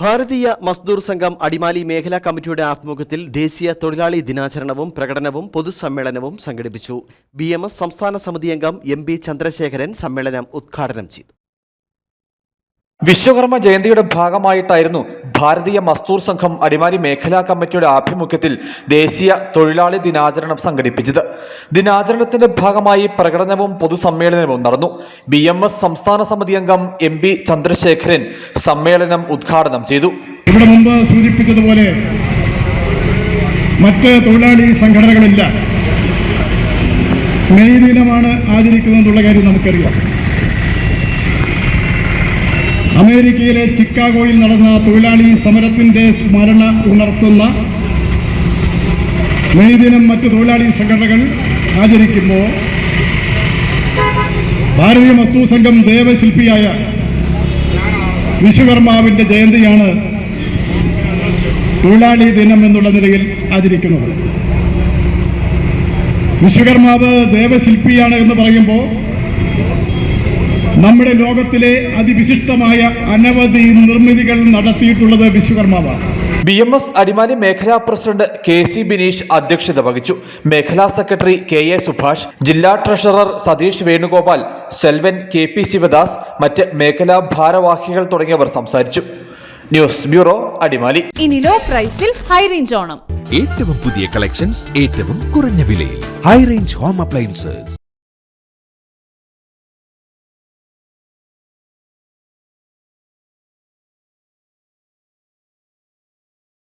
ഭാരതീയ മസ്ദൂർ സംഘം അടിമാലി മേഖലാ കമ്മിറ്റിയുടെ ആഭിമുഖ്യത്തിൽ ദേശീയ തൊഴിലാളി ദിനാചരണവും പ്രകടനവും പൊതുസമ്മേളനവും സംഘടിപ്പിച്ചു. ബി എം എസ് സംസ്ഥാന സമിതി അംഗം എം പി ചന്ദ്രശേഖരൻ സമ്മേളനം ഉദ്ഘാടനം ചെയ്തു. വിശ്വകർമ്മ ജയന്തിയുടെ ഭാഗമായിട്ടായിരുന്നു ഭാരതീയ മസ്തൂർ സംഘം അടിമാലി മേഖലാ കമ്മിറ്റിയുടെ ആഭിമുഖ്യത്തിൽ ദേശീയ തൊഴിലാളി ദിനാചരണം സംഘടിപ്പിച്ചത്. ദിനാചരണത്തിന്റെ ഭാഗമായി പ്രകടനവും പൊതുസമ്മേളനവും നടന്നു. ബി സംസ്ഥാന സമിതി അംഗം എം പി ചന്ദ്രശേഖരൻ സമ്മേളനം ഉദ്ഘാടനം ചെയ്തു. സൂചിപ്പിച്ചതുപോലെ മറ്റ് തൊഴിലാളി സംഘടനകളില്ല. മെയ് ദിനമാണ് ആചരിക്കുന്നതെന്നുള്ള കാര്യം നമുക്കറിയാം. അമേരിക്കയിലെ ചിക്കാഗോയിൽ നടന്ന തൊഴിലാളി സമരത്തിന്റെ സ്മരണ ഉണർത്തുന്ന മെയ് ദിനം മറ്റ് തൊഴിലാളി സംഘടനകൾ ആചരിക്കുമ്പോൾ ഭാരതീയ വസ്തു സംഘം ദേവശില്പിയായ വിശ്വകർമാവിന്റെ ജയന്തിയാണ് തൊഴിലാളി ദിനം എന്നുള്ള നിലയിൽ ആചരിക്കുന്നത്. വിശ്വകർമാവ് ദേവശില്പിയാണ് എന്ന് പറയുമ്പോൾ നമ്മുടെ ലോകത്തിലെ അതിവിശിഷ്ടമായ അനവധി നിർമ്മിതികൾ നടത്തിയിട്ടുള്ളത് വിശ്വകർമാവാണ്. ബി എം എസ് അടിമാലി മേഖലാ പ്രസിഡന്റ് കെ സി ബിനീഷ് അധ്യക്ഷത വഹിച്ചു. മേഖലാ സെക്രട്ടറി കെ എ സുഭാഷ് ജില്ലാ treasurer Satheesh Venugopal Selvan K P Sivadas മറ്റ് മേഖലാ ഭാരവാഹികൾ തുടങ്ങിയവർ സംസാരിച്ചു. News bureau Adimali. ഇനി ലോ പ്രൈസിൽ ഹൈ റേഞ്ച് ഓണം. ഏറ്റവും പുതിയ കളക്ഷൻസ് ഏറ്റവും കുറഞ്ഞ വിലയിൽ. High range home appliances